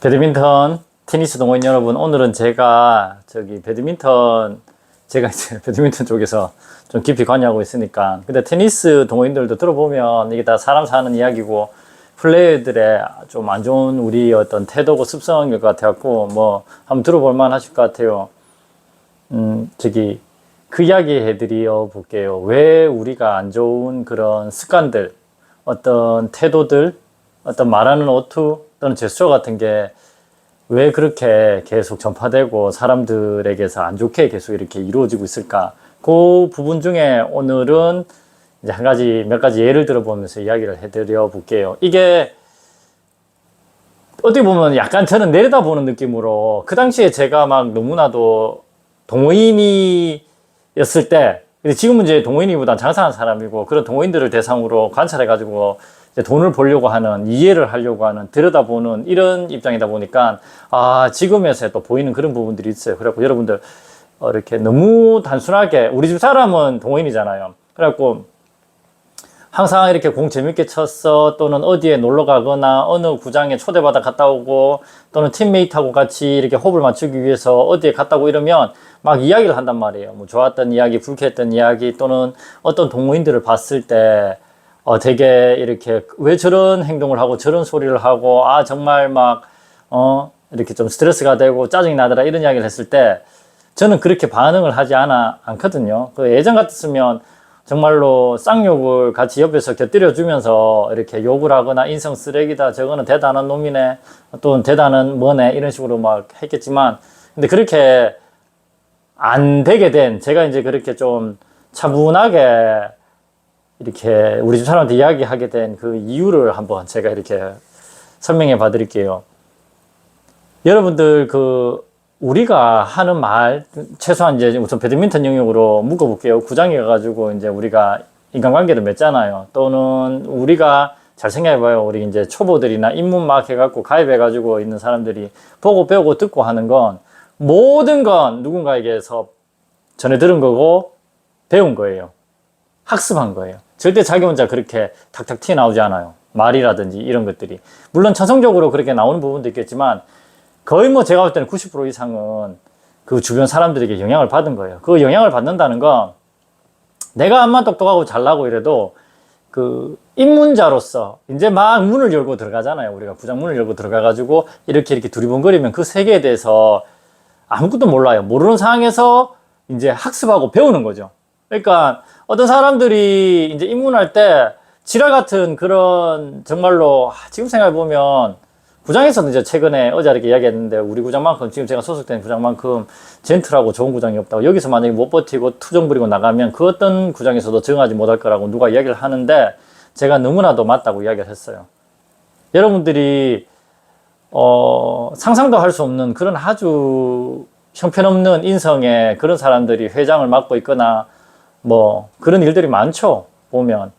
배드민턴 테니스 동호인 여러분 오늘은 제가 저기 배드민턴 제가 이제 배드민턴 쪽에서 좀 깊이 관여하고 있으니까. 근데 테니스 동호인들도 들어보면 이게 다 사람 사는 이야기고 플레이어들의 좀 안 좋은 우리 어떤 태도고 습성인 것 같아갖고 뭐 한번 들어볼 만 하실 것 같아요. 음 저기 그 이야기 해드려 볼게요. 왜 우리가 안 좋은 그런 습관들 어떤 태도들 어떤 말하는 어투 또는 제스처 같은 게 왜 그렇게 계속 전파되고 사람들에게서 안 좋게 계속 이렇게 이루어지고 있을까? 그 부분 중에 오늘은 이제 한 가지, 몇 가지 예를 들어보면서 이야기를 해드려 볼게요. 이게 어떻게 보면 약간 저는 내려다보는 느낌으로 그 당시에 제가 막 너무나도 동호인이었을 때 근데 지금은 이제 동호인이보다 장사하는 사람이고 그런 동호인들을 대상으로 관찰해가지고 돈을 벌려고 하는 이해를 하려고 하는 들여다보는 이런 입장이다 보니까 아 지금에서 또 보이는 그런 부분들이 있어요. 그래갖고 여러분들 어, 이렇게 너무 단순하게 우리 집 사람은 동호인이잖아요. 그래갖고 항상 이렇게 공 재밌게 쳤어 또는 어디에 놀러 가거나 어느 구장에 초대받아 갔다 오고 또는 팀메이트하고 같이 이렇게 호흡을 맞추기 위해서 어디에 갔다 오고 이러면 막 이야기를 한단 말이에요. 뭐 좋았던 이야기, 불쾌했던 이야기 또는 어떤 동호인들을 봤을 때 어, 되게 이렇게 왜 저런 행동을 하고 저런 소리를 하고 아 정말 막 어, 이렇게 좀 스트레스가 되고 짜증이 나더라 이런 이야기를 했을 때 저는 그렇게 반응을 하지 않아 않거든요. 그 예전 같았으면 정말로 쌍욕을 같이 옆에서 곁들여 주면서 이렇게 욕을 하거나 인성 쓰레기다 저거는 대단한 놈이네 또는 대단한 뭐네 이런 식으로 막 했겠지만 근데 그렇게 안 되게 된 제가 이제 그렇게 좀 차분하게 이렇게 우리 집 사람한테 이야기하게 된 그 이유를 한번 제가 이렇게 설명해 봐 드릴게요. 여러분들 그 우리가 하는 말 최소한 이제 우선 배드민턴 영역으로 묶어볼게요. 구장에 가가지고 이제 우리가 인간관계도 맺잖아요. 또는 우리가 잘 생각해봐요. 우리 이제 초보들이나 입문 막 해갖고 가입해가지고 있는 사람들이 보고 배우고 듣고 하는 건 모든 건 누군가에게서 전해 들은 거고 배운 거예요. 학습한 거예요. 절대 자기 혼자 그렇게 탁탁 튀어나오지 않아요. 말이라든지 이런 것들이. 물론 천성적으로 그렇게 나오는 부분도 있겠지만 거의 뭐 제가 볼 때는 90% 이상은 그 주변 사람들에게 영향을 받은 거예요. 그 영향을 받는다는 건 내가 암만 똑똑하고 잘나고 이래도 그 입문자로서 이제 막 문을 열고 들어가잖아요. 우리가 구장 문을 열고 들어가가지고 이렇게 이렇게 두리번거리면 그 세계에 대해서 아무것도 몰라요. 모르는 상황에서 이제 학습하고 배우는 거죠. 그러니까 어떤 사람들이 이제 입문할 때 지랄 같은 그런 정말로 아, 지금 생각해 보면 구장에서는 이제 최근에 어제 이렇게 이야기했는데 우리 구장만큼 지금 제가 소속된 구장만큼 젠틀하고 좋은 구장이 없다고 여기서 만약에 못 버티고 투정 부리고 나가면 그 어떤 구장에서도 정하지 못할 거라고 누가 이야기를 하는데 제가 너무나도 맞다고 이야기를 했어요. 여러분들이 어, 상상도 할 수 없는 그런 아주 형편없는 인성의 그런 사람들이 회장을 맡고 있거나 뭐 그런 일들이 많죠. 보면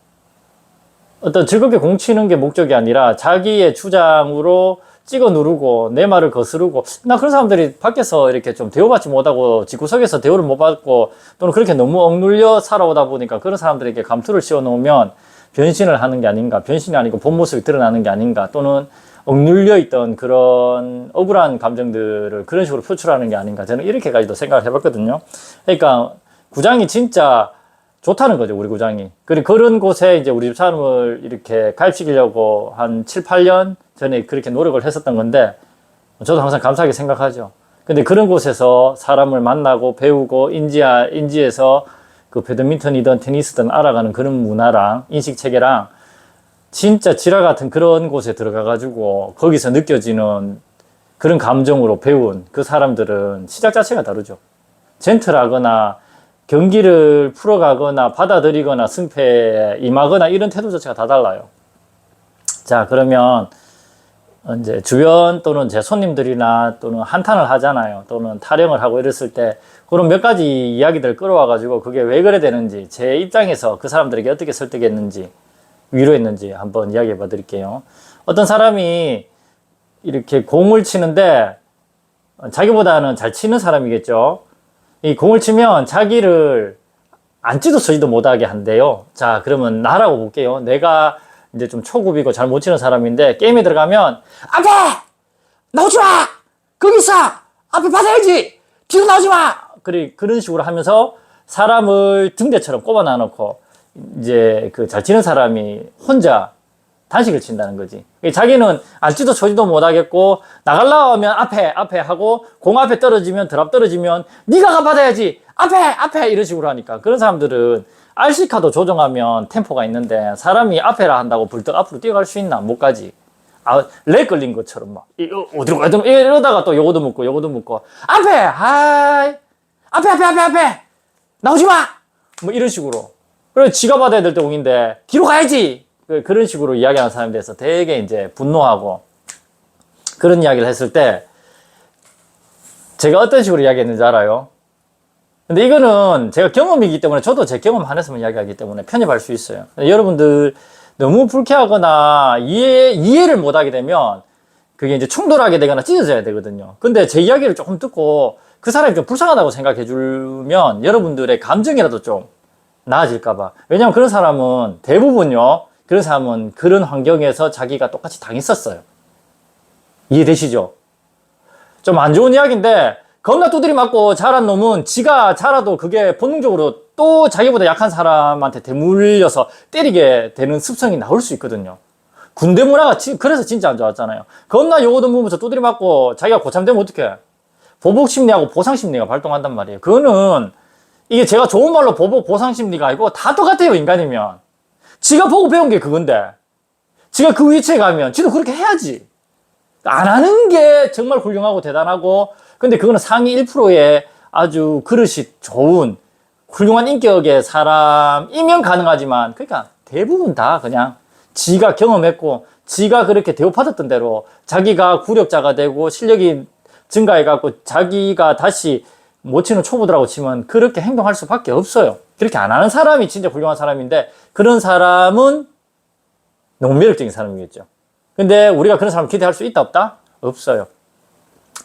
어떤 즐겁게 공치는 게 목적이 아니라 자기의 주장으로 찍어 누르고 내 말을 거스르고 나 그런 사람들이 밖에서 이렇게 좀 대우받지 못하고 집구석에서 대우를 못 받고 또는 그렇게 너무 억눌려 살아오다 보니까 그런 사람들에게 감투를 씌워 놓으면 변신을 하는 게 아닌가 변신이 아니고 본 모습이 드러나는 게 아닌가 또는 억눌려 있던 그런 억울한 감정들을 그런 식으로 표출하는 게 아닌가 저는 이렇게까지도 생각을 해봤거든요. 그러니까 구장이 진짜 좋다는 거죠, 우리 구장이. 그리고 그런 곳에 이제 우리 집 사람을 이렇게 가입시키려고 한 7, 8년 전에 그렇게 노력을 했었던 건데, 저도 항상 감사하게 생각하죠. 근데 그런 곳에서 사람을 만나고 배우고 인지하, 인지해서 그 배드민턴이든 테니스든 알아가는 그런 문화랑 인식 체계랑 진짜 지라 같은 그런 곳에 들어가가지고 거기서 느껴지는 그런 감정으로 배운 그 사람들은 시작 자체가 다르죠. 젠틀하거나 경기를 풀어가거나 받아들이거나 승패에 임하거나 이런 태도 자체가 다 달라요. 자, 그러면 이제 주변 또는 제 손님들이나 또는 한탄을 하잖아요. 또는 타령을 하고 이랬을 때 그런 몇 가지 이야기들 끌어와가지고 그게 왜 그래 되는지 제 입장에서 그 사람들에게 어떻게 설득했는지 위로했는지 한번 이야기해 봐 드릴게요. 어떤 사람이 이렇게 공을 치는데 자기보다는 잘 치는 사람이겠죠. 이 공을 치면 자기를 앉지도 서지도 못하게 한대요. 자, 그러면 나라고 볼게요. 내가 이제 좀 초급이고 잘 못 치는 사람인데 게임에 들어가면 안 돼! 나오지 마! 거기 있어! 앞에 받아야지! 뒤로 나오지 마! 그래, 그런 식으로 하면서 사람을 등대처럼 꼽아 놔 놓고 이제 그 잘 치는 사람이 혼자 단식을 친다는 거지. 자기는 앉지도 서지도 못하겠고 나갈라 하면 앞에 앞에 하고 공 앞에 떨어지면 드랍 떨어지면 네가 가 받아야지 앞에 앞에 이런 식으로 하니까 그런 사람들은 RC카도 조정하면 템포가 있는데 사람이 앞에라 한다고 불떡 앞으로 뛰어갈 수 있나 못 가지. 아, 렉 걸린 것처럼 막 이거 어디로 가야 되나 이러다가 또 요거도 묻고 요거도 묻고 앞에 하이 앞에 앞에 앞에 앞에 나오지 마! 뭐 이런 식으로. 그래 지가 받아야 될 때공인데 뒤로 가야지. 그- 그런 식으로 이야기하는 사람에 대해서 되게 이제 분노하고 그런 이야기를 했을 때 제가 어떤 식으로 이야기했는지 알아요? 근데 이거는 제가 경험이기 때문에 저도 제 경험 안에서만 이야기하기 때문에 편입할 수 있어요. 여러분들 너무 불쾌하거나 이해, 이해를 못하게 되면 그게 이제 충돌하게 되거나 찢어져야 되거든요. 근데 제 이야기를 조금 듣고 그 사람이 좀 불쌍하다고 생각해 주면 여러분들의 감정이라도 좀 나아질까봐. 왜냐면 그런 사람은 대부분요, 그런 사람은 그런 환경에서 자기가 똑같이 당했었어요. 이해되시죠? 좀 안 좋은 이야기인데, 겁나 두드리 맞고 자란 놈은 지가 자라도 그게 본능적으로 또 자기보다 약한 사람한테 대물려서 때리게 되는 습성이 나올 수 있거든요. 군대 문화가 지- 그래서 진짜 안 좋았잖아요. 겁나 요거도 보면서 두드리 맞고 자기가 고참되면 어떡해? 보복 심리하고 보상 심리가 발동한단 말이에요. 그거는 이게 제가 좋은 말로 보복 보상 심리가 아니고 다 똑같아요, 인간이면. 지가 보고 배운 게 그건데. 지가 그 위치에 가면 지도 그렇게 해야지. 안 하는 게 정말 훌륭하고 대단하고 근데 그거는 상위 1%의 아주 그릇이 좋은 훌륭한 인격의 사람이면 가능하지만 그러니까 대부분 다 그냥 지가 경험했고 지가 그렇게 대우받았던 대로 자기가 구력자가 되고 실력이 증가해 갖고 자기가 다시 못 치는 초보들하고 치면 그렇게 행동할 수밖에 없어요. 그렇게 안 하는 사람이 진짜 훌륭한 사람인데 그런 사람은 너무 매력적인 사람이겠죠. 근데 우리가 그런 사람 기대할 수 있다 없다? 없어요.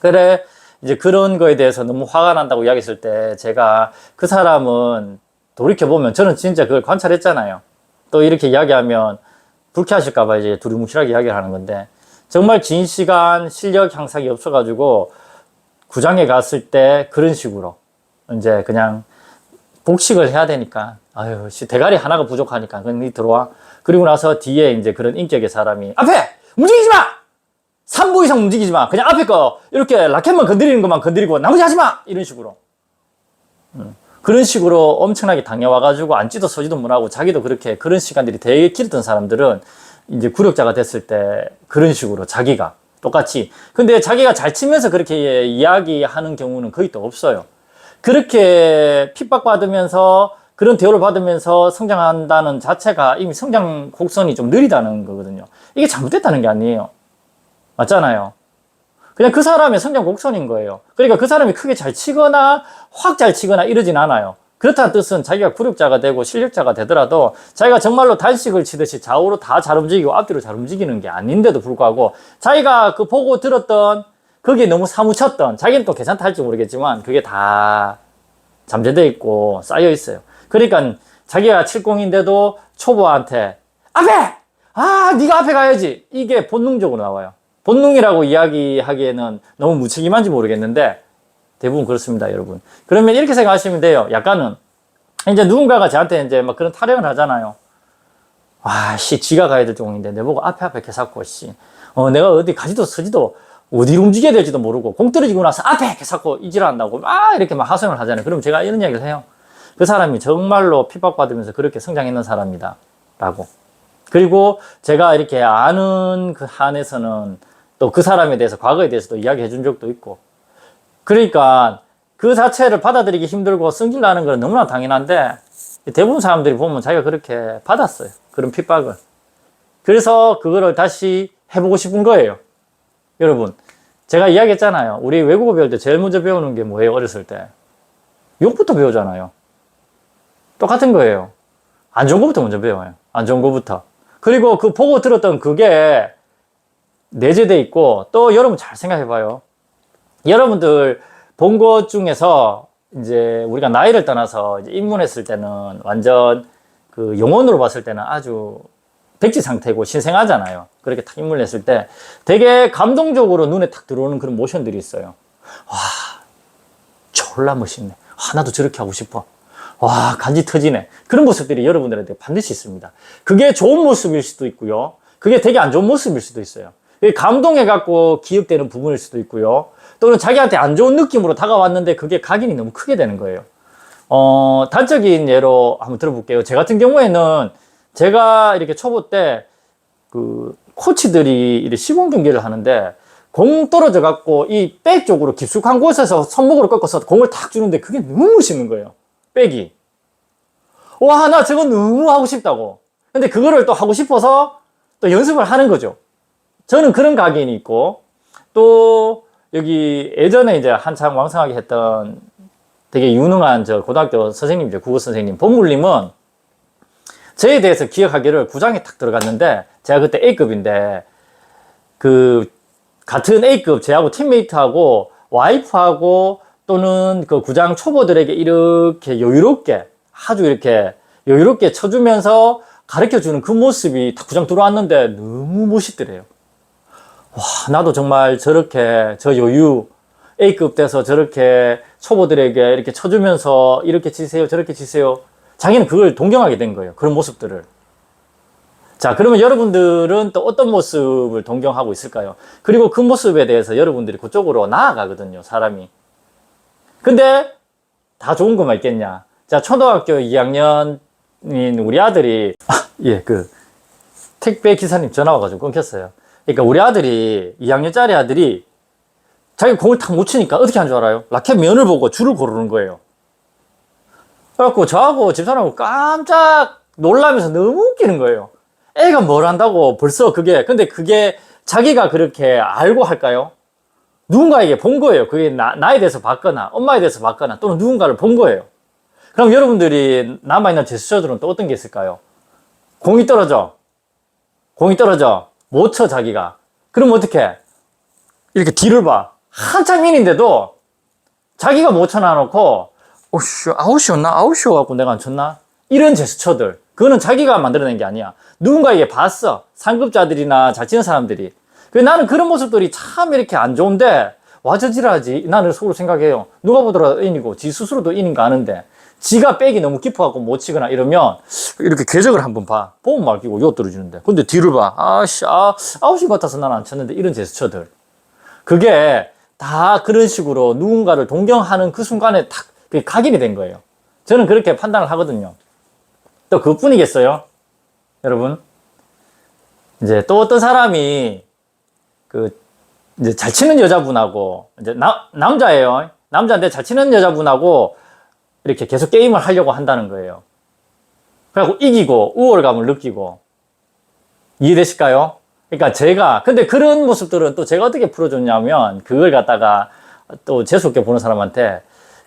그래 이제 그런 거에 대해서 너무 화가 난다고 이야기했을 때 제가 그 사람은 돌이켜 보면 저는 진짜 그걸 관찰했잖아요. 또 이렇게 이야기하면 불쾌하실까봐 이제 두리뭉실하게 이야기를 하는 건데 정말 긴 시간 실력 향상이 없어가지고 구장에 갔을 때 그런 식으로 이제 그냥 복식을 해야 되니까. 아유 씨 대가리 하나가 부족하니까 그냥 니 들어와. 그리고 나서 뒤에 이제 그런 인격의 사람이 앞에! 움직이지 마! 3보 이상 움직이지 마! 그냥 앞에 거! 이렇게 라켓만 건드리는 것만 건드리고 나머지 하지 마! 이런 식으로. 음, 그런 식으로 엄청나게 당해와가지고 앉지도 서지도 못하고 자기도 그렇게 그런 시간들이 되게 길었던 사람들은 이제 구력자가 됐을 때 그런 식으로 자기가 똑같이. 근데 자기가 잘 치면서 그렇게 이야기하는 경우는 거의 또 없어요 그렇게 핍박받으면서 그런 대우를 받으면서 성장한다는 자체가 이미 성장 곡선이 좀 느리다는 거거든요. 이게 잘못됐다는 게 아니에요. 맞잖아요. 그냥 그 사람의 성장 곡선인 거예요. 그러니까 그 사람이 크게 잘 치거나 확 잘 치거나 이러진 않아요. 그렇다는 뜻은 자기가 구력자가 되고 실력자가 되더라도 자기가 정말로 단식을 치듯이 좌우로 다 잘 움직이고 앞뒤로 잘 움직이는 게 아닌데도 불구하고 자기가 그 보고 들었던 거기에 너무 사무쳤던 자기는 또 괜찮다 할지 모르겠지만 그게 다 잠재되어 있고 쌓여 있어요. 그러니까 자기가 70인데도 초보한테 앞에 아 네가 앞에 가야지 이게 본능적으로 나와요. 본능이라고 이야기하기에는 너무 무책임한지 모르겠는데 대부분 그렇습니다, 여러분. 그러면 이렇게 생각하시면 돼요. 약간은 이제 누군가가 저한테 이제 막 그런 타령을 하잖아요. 아, 씨, 지가 가야 될 종인데 내보고 앞에 앞에 개사고 씨. 어, 내가 어디 가지도 서지도 어디로 움직여야 될지도 모르고 공 떨어지고 나서 앞에 개사고 이질한다고 막 이렇게 막 하소연을 하잖아요. 그럼 제가 이런 이야기를 해요. 그 사람이 정말로 핍박받으면서 그렇게 성장했는 사람이다. 라고. 그리고 제가 이렇게 아는 그 한에서는 또 그 사람에 대해서 과거에 대해서도 이야기해 준 적도 있고. 그러니까 그 자체를 받아들이기 힘들고 승질나는 건 너무나 당연한데 대부분 사람들이 보면 자기가 그렇게 받았어요. 그런 핍박을. 그래서 그거를 다시 해보고 싶은 거예요. 여러분, 제가 이야기했잖아요. 우리 외국어 배울 때 제일 먼저 배우는 게 뭐예요? 어렸을 때. 욕부터 배우잖아요. 똑같은 거예요. 안 좋은 것부터 먼저 배워요. 안 좋은 것부터. 그리고 그 보고 들었던 그게 내재돼 있고 또 여러분 잘 생각해 봐요. 여러분들 본 것 중에서 이제 우리가 나이를 떠나서 이제 입문했을 때는 완전 그 영혼으로 봤을 때는 아주 백지 상태고 신생하잖아요. 그렇게 탁 입문을 했을 때 되게 감동적으로 눈에 탁 들어오는 그런 모션들이 있어요. 와, 졸라 멋있네. 아, 나도 저렇게 하고 싶어. 와, 간지 터지네. 그런 모습들이 여러분들한테 반드시 있습니다. 그게 좋은 모습일 수도 있고요. 그게 되게 안 좋은 모습일 수도 있어요. 감동해갖고 기억되는 부분일 수도 있고요. 또는 자기한테 안 좋은 느낌으로 다가왔는데 그게 각인이 너무 크게 되는 거예요. 어, 단적인 예로 한번 들어볼게요. 제 같은 경우에는 제가 이렇게 초보 때 그 코치들이 시범 경기를 하는데 공 떨어져 갖고 이 백 쪽으로 깊숙한 곳에서 손목으로 꺾어서 공을 탁 주는데 그게 너무 멋있는 거예요. 백이. 와, 나 저거 너무 하고 싶다고. 근데 그거를 또 하고 싶어서 또 연습을 하는 거죠. 저는 그런 각인이 있고 또 여기 예전에 이제 한창 왕성하게 했던 되게 유능한 저 고등학교 선생님 이죠. 국어 선생님. 본물님은 저에 대해서 기억하기를 구장에 탁 들어갔는데 제가 그때 A급인데 그 같은 A급 제하고 팀메이트하고 와이프하고 또는 그 구장 초보들에게 이렇게 여유롭게 아주 이렇게 여유롭게 쳐주면서 가르쳐 주는 그 모습이 딱 구장 들어왔는데 너무 멋있더래요. 와, 나도 정말 저렇게 저 여유 A급 돼서 저렇게 초보들에게 이렇게 쳐주면서 이렇게 치세요, 저렇게 치세요. 자기는 그걸 동경하게 된 거예요. 그런 모습들을. 자, 그러면 여러분들은 또 어떤 모습을 동경하고 있을까요? 그리고 그 모습에 대해서 여러분들이 그쪽으로 나아가거든요, 사람이. 근데 다 좋은 것만 있겠냐? 자, 초등학교 2학년인 우리 아들이, 아, 예, 그, 택배 기사님 전화 와가지고 끊겼어요. 그러니까 우리 아들이, 2학년짜리 아들이 자기 공을 탁 못 치니까 어떻게 한 줄 알아요? 라켓 면을 보고 줄을 고르는 거예요. 그래갖고 저하고 집사람하고 깜짝 놀라면서 너무 웃기는 거예요. 애가 뭘 한다고 벌써 그게, 근데 그게 자기가 그렇게 알고 할까요? 누군가에게 본 거예요. 그게 나, 나에 대해서 봤거나, 엄마에 대해서 봤거나, 또는 누군가를 본 거예요. 그럼 여러분들이 남아있는 제스처들은 또 어떤 게 있을까요? 공이 떨어져. 공이 떨어져. 못 쳐, 자기가. 그럼 어떻게? 이렇게 뒤를 봐. 한참 인인데도 자기가 못 쳐놔놓고, 오씨, 아웃이었나? 아웃이어 갖고 내가 안 쳤나? 이런 제스처들. 그거는 자기가 만들어낸 게 아니야. 누군가에게 봤어. 상급자들이나 잘 치는 사람들이. 그 나는 그런 모습들이 참 이렇게 안 좋은데, 와저지라지. 나는 속으로 생각해요. 누가 보더라도 인이고, 지 스스로도 인인가 아는데, 지가 백이 너무 깊어갖고 못 치거나 이러면, 이렇게 궤적을 한번 봐. 보면 말기고, 요 떨어지는데. 근데 뒤를 봐. 아씨, 아, 아웃인 것 같아서 나는 안 쳤는데, 이런 제스처들. 그게 다 그런 식으로 누군가를 동경하는 그 순간에 탁 그게 각인이 된 거예요. 저는 그렇게 판단을 하거든요. 또 그뿐이겠어요? 여러분? 이제 또 어떤 사람이 그 이제 잘 치는 여자분하고 이제 나, 남자예요. 남자인데 잘 치는 여자분하고 이렇게 계속 게임을 하려고 한다는 거예요. 그래갖고 이기고 우월감을 느끼고 이해되실까요? 그러니까 제가 근데 그런 모습들은 또 제가 어떻게 풀어줬냐면 그걸 갖다가 또 재수없게 보는 사람한테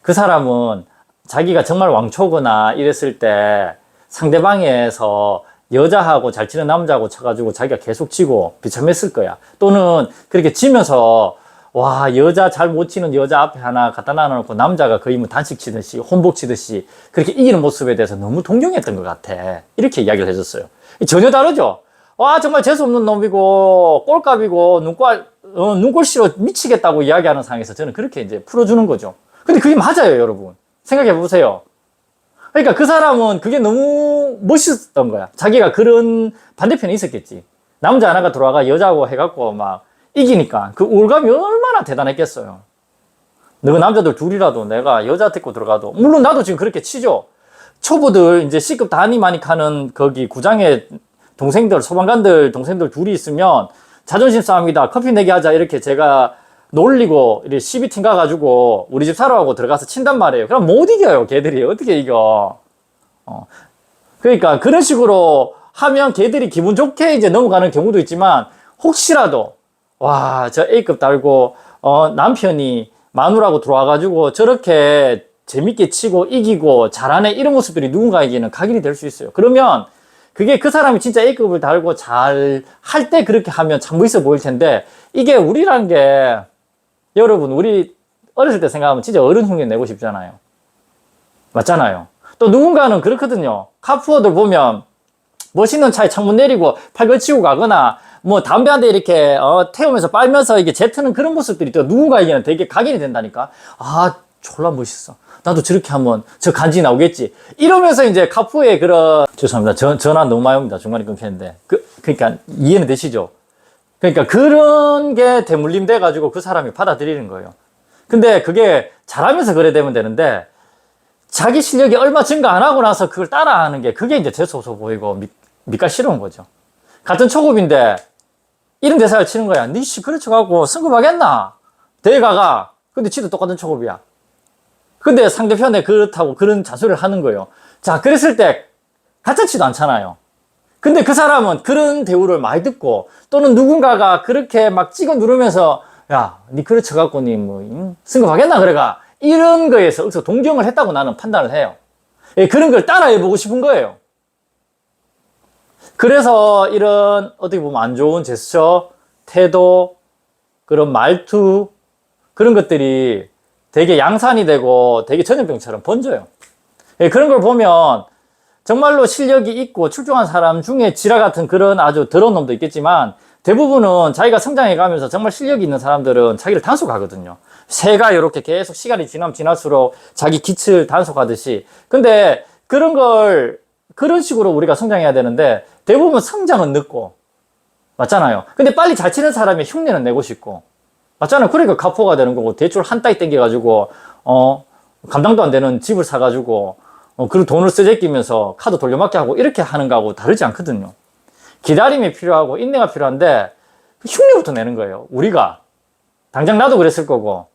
그 사람은 자기가 정말 왕초거나 이랬을 때 상대방에서 여자하고 잘 치는 남자하고 쳐가지고 자기가 계속 치고 비참했을 거야. 또는 그렇게 치면서 와 여자 잘 못 치는 여자 앞에 하나 갖다 놔놓고 남자가 거의 뭐 단식 치듯이 혼복 치듯이 그렇게 이기는 모습에 대해서 너무 동경했던 것 같아. 이렇게 이야기를 해줬어요. 전혀 다르죠. 와 정말 재수 없는 놈이고 꼴값이고 눈꼴 어, 눈꼴씨로 미치겠다고 이야기하는 상황에서 저는 그렇게 이제 풀어주는 거죠. 근데 그게 맞아요, 여러분. 생각해 보세요. 그러니까 그 사람은 그게 너무 멋있었던 거야. 자기가 그런 반대편에 있었겠지. 남자 하나가 들어와가 여자하고 해갖고 막 이기니까 그 우울감이 얼마나 대단했겠어요. 너그 남자들 둘이라도 내가 여자 데리고 들어가도 물론 나도 지금 그렇게 치죠. 초보들 이제 C급 단위 많이 가는 거기 구장에 동생들 소방관들 동생들 둘이 있으면 자존심 싸움이다 커피 내기 하자 이렇게 제가 놀리고 이렇게 12팀 가가지고 우리 집 사러 가고 들어가서 친단 말이에요. 그럼 못 이겨요 걔들이 어떻게 이겨? 어. 그러니까 그런 식으로 하면 걔들이 기분 좋게 이제 넘어가는 경우도 있지만 혹시라도 와 저 A급 달고 어, 남편이 마누라고 들어와가지고 저렇게 재밌게 치고 이기고 잘하네 이런 모습들이 누군가에게는 각인이 될 수 있어요. 그러면 그게 그 사람이 진짜 A급을 달고 잘 할 때 그렇게 하면 참 멋있어 보일 텐데 이게 우리란 게 여러분 우리 어렸을 때 생각하면 진짜 어른 흉내 내고 싶잖아요. 맞잖아요. 또 누군가는 그렇거든요. 카푸어들 보면 멋있는 차에 창문 내리고 팔 걸치고 가거나 뭐 담배 한 대 이렇게 어, 태우면서 빨면서 이게 제트는 그런 모습들이 또 누군가에게는 되게 각인이 된다니까. 아, 졸라 멋있어. 나도 저렇게 하면 저 간지 나오겠지. 이러면서 이제 카푸의 그런 죄송합니다. 전, 전화 너무 많이 옵니다. 중간에 끊겼는데. 그, 그러니까 이해는 되시죠? 그러니까 그런 게 대물림 돼가지고 그 사람이 받아들이는 거예요. 근데 그게 잘하면서 그래 되면 되는데 자기 실력이 얼마 증가 안 하고 나서 그걸 따라하는 게 그게 이제 재수없어 보이고 밑, 밑가시러운 거죠. 같은 초급인데 이런 대사를 치는 거야. 니씨 그렇게 갖고 승급하겠나? 대회 가가. 근데 지도 똑같은 초급이야. 근데 상대편에 그렇다고 그런 자수를 하는 거예요. 자, 그랬을 때 가짜치도 않잖아요. 근데 그 사람은 그런 대우를 많이 듣고 또는 누군가가 그렇게 막 찍어 누르면서 야, 니 그렇게 갖고 니뭐 응? 승급하겠나 그래가 이런 거에서 여기서 동경을 했다고 나는 판단을 해요. 예, 그런 걸 따라해 보고 싶은 거예요. 그래서 이런 어떻게 보면 안 좋은 제스처, 태도, 그런 말투 그런 것들이 되게 양산이 되고 되게 전염병처럼 번져요. 예, 그런 걸 보면 정말로 실력이 있고 출중한 사람 중에 지라 같은 그런 아주 더러운 놈도 있겠지만 대부분은 자기가 성장해 가면서 정말 실력이 있는 사람들은 자기를 단속하거든요. 새가 이렇게 계속 시간이 지나면 지날수록 자기 기출 단속하듯이. 근데 그런 걸 그런 식으로 우리가 성장해야 되는데 대부분 성장은 늦고 맞잖아요. 근데 빨리 잘 치는 사람이 흉내는 내고 싶고 맞잖아요. 그러니까 가포가 되는 거고 대출 한 따위 땡겨가지고 어 감당도 안 되는 집을 사가지고 어, 그리고 돈을 쓰재끼면서 카드 돌려막기 하고 이렇게 하는 거하고 다르지 않거든요. 기다림이 필요하고 인내가 필요한데 흉내부터 내는 거예요. 우리가 당장 나도 그랬을 거고.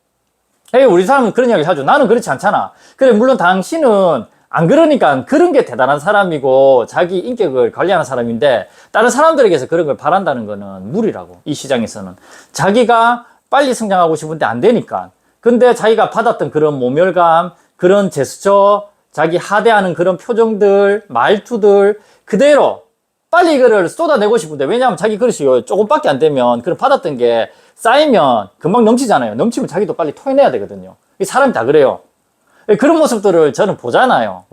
에이, 우리 사람은 그런 이야기 하죠. 나는 그렇지 않잖아. 그래 물론 당신은 안 그러니까 그런 게 대단한 사람이고 자기 인격을 관리하는 사람인데 다른 사람들에게서 그런 걸 바란다는 거는 무리라고 이 시장에서는 자기가 빨리 성장하고 싶은데 안 되니까 근데 자기가 받았던 그런 모멸감 그런 제스처 자기 하대하는 그런 표정들 말투들 그대로 빨리 이거를 쏟아내고 싶은데 왜냐하면 자기 그릇이 조금밖에 안 되면 그런 받았던 게 쌓이면 금방 넘치잖아요 넘치면 자기도 빨리 토해내야 되거든요 이 사람이 다 그래요 그런 모습들을 저는 보잖아요.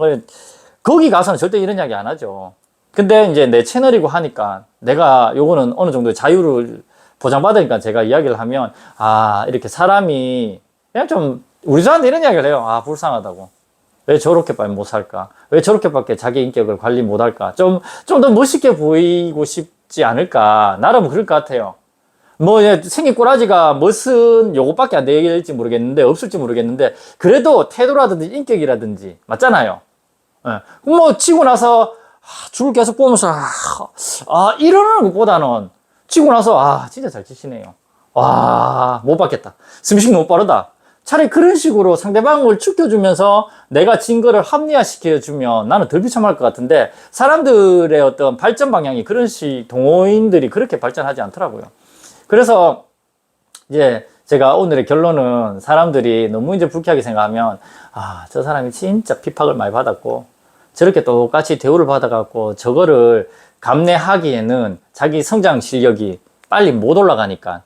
거기 가서는 절대 이런 이야기 안 하죠. 근데 이제 내 채널이고 하니까 내가 요거는 어느 정도 자유를 보장받으니까 제가 이야기를 하면 아, 이렇게 사람이 그냥 좀 우리 저한테 이런 이야기를 해요. 아, 불쌍하다고. 왜 저렇게 빨리 못 살까? 왜 저렇게밖에 자기 인격을 관리 못 할까? 좀, 좀 더 멋있게 보이고 싶지 않을까? 나름 그럴 것 같아요. 뭐 생긴 꼬라지가 멋은 요것밖에 안 될지 모르겠는데 없을지 모르겠는데 그래도 태도라든지 인격이라든지 맞잖아요. 예. 뭐 치고 나서 아, 줄 계속 보면서 아, 아 이러는 것보다는 치고 나서 아 진짜 잘 치시네요. 와 못 받겠다. 스미싱 너무 빠르다. 차라리 그런 식으로 상대방을 축켜주면서 내가 진 거를 합리화시켜주면 나는 덜 비참할 것 같은데 사람들의 어떤 발전 방향이 그런 식 동호인들이 그렇게 발전하지 않더라고요. 그래서 이제 제가 오늘의 결론은 사람들이 너무 이제 불쾌하게 생각하면 아, 저 사람이 진짜 핍박을 많이 받았고 저렇게 똑같이 대우를 받아갖고 저거를 감내하기에는 자기 성장 실력이 빨리 못 올라가니까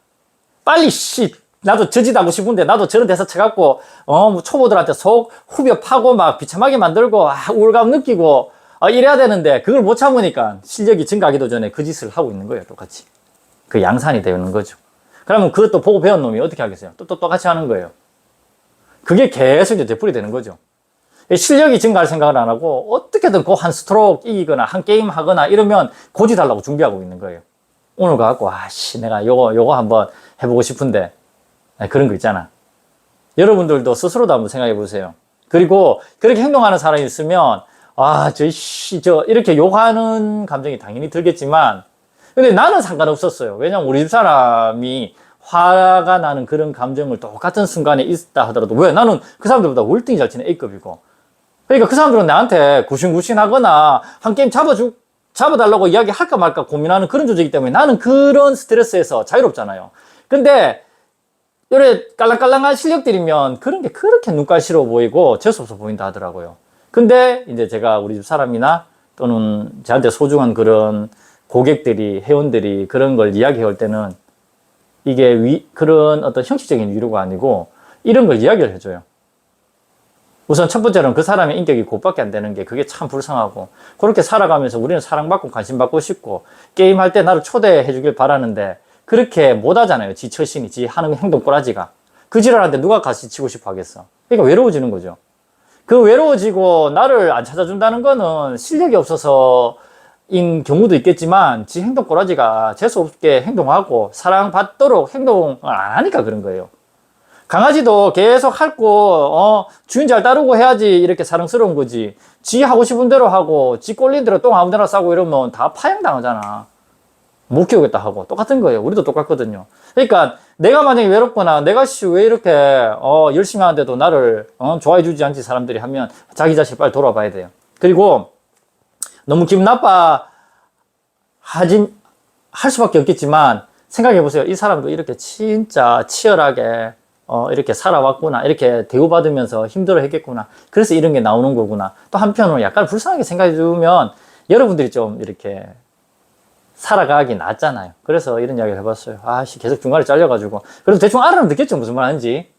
빨리 씨 나도 저짓 하고 싶은데 나도 저런 데서 쳐갖고 어뭐 초보들한테 속 후벼 파고 막 비참하게 만들고 아, 우울감 느끼고 어, 이래야 되는데 그걸 못 참으니까 실력이 증가하기도 전에 그 짓을 하고 있는 거예요 똑같이 그 양산이 되는 거죠. 그러면 그것도 보고 배운 놈이 어떻게 하겠어요? 또, 또 똑같이 하는 거예요. 그게 계속 이제 되풀이 되는 거죠. 실력이 증가할 생각을 안 하고 어떻게든 그 한 스트로크 이기거나 한 게임 하거나 이러면 고지 달라고 준비하고 있는 거예요. 오늘 가갖고 아씨 내가 요거 요거 한번 해보고 싶은데 네, 그런 거 있잖아. 여러분들도 스스로도 한번 생각해 보세요. 그리고 그렇게 행동하는 사람이 있으면 아 저 씨 저 이렇게 욕하는 감정이 당연히 들겠지만 근데 나는 상관없었어요. 왜냐면 우리 집 사람이 화가 나는 그런 감정을 똑같은 순간에 있다 하더라도 왜 나는 그 사람들보다 월등히 잘 치는 A급이고 그러니까 그 사람들은 나한테 구신구신 하거나 한 게임 잡아주 잡아달라고 이야기 할까 말까 고민하는 그런 조직이기 때문에 나는 그런 스트레스에서 자유롭잖아요. 근데 이래 깔랑깔랑한 실력들이면 그런 게 그렇게 눈깔시러 보이고 재수없어 보인다 하더라고요. 근데 이제 제가 우리 집 사람이나 또는 저한테 소중한 그런 고객들이, 회원들이 그런 걸 이야기해 올 때는 이게 위, 그런 어떤 형식적인 위로가 아니고 이런 걸 이야기를 해줘요. 우선 첫 번째로는 그 사람의 인격이 곧밖에 안 되는 게 그게 참 불쌍하고 그렇게 살아가면서 우리는 사랑받고 관심받고 싶고 게임할 때 나를 초대해 주길 바라는데 그렇게 못 하잖아요. 지 처신이, 지 하는 행동 꼬라지가. 그 지랄한테 누가 같이 치고 싶어 하겠어. 그러니까 외로워지는 거죠. 그 외로워지고 나를 안 찾아준다는 거는 실력이 없어서 인 경우도 있겠지만 지 행동 꼬라지가 재수 없게 행동하고 사랑받도록 행동을 안 하니까 그런 거예요. 강아지도 계속 핥고 어 주인 잘 따르고 해야지 이렇게 사랑스러운 거지. 지 하고 싶은 대로 하고 지 꼴린 대로 똥 아무데나 싸고 이러면 다 파양당하잖아. 못 키우겠다 하고 똑같은 거예요. 우리도 똑같거든요. 그러니까 내가 만약에 외롭거나 내가 씨왜 이렇게 어 열심히 하는데도 나를 어 좋아해 주지 않지 사람들이 하면 자기 자식 빨리 돌아봐야 돼요. 그리고 너무 기분 나빠 하진 할 수밖에 없겠지만 생각해 보세요. 이 사람도 이렇게 진짜 치열하게 어, 이렇게 살아왔구나. 이렇게 대우받으면서 힘들어 했겠구나. 그래서 이런 게 나오는 거구나. 또 한편으로 약간 불쌍하게 생각해 주면 여러분들이 좀 이렇게 살아가기 낫잖아요. 그래서 이런 이야기를 해봤어요. 아씨, 계속 중간에 잘려가지고. 그래도 대충 알아는 듣겠죠. 무슨 말 하는지.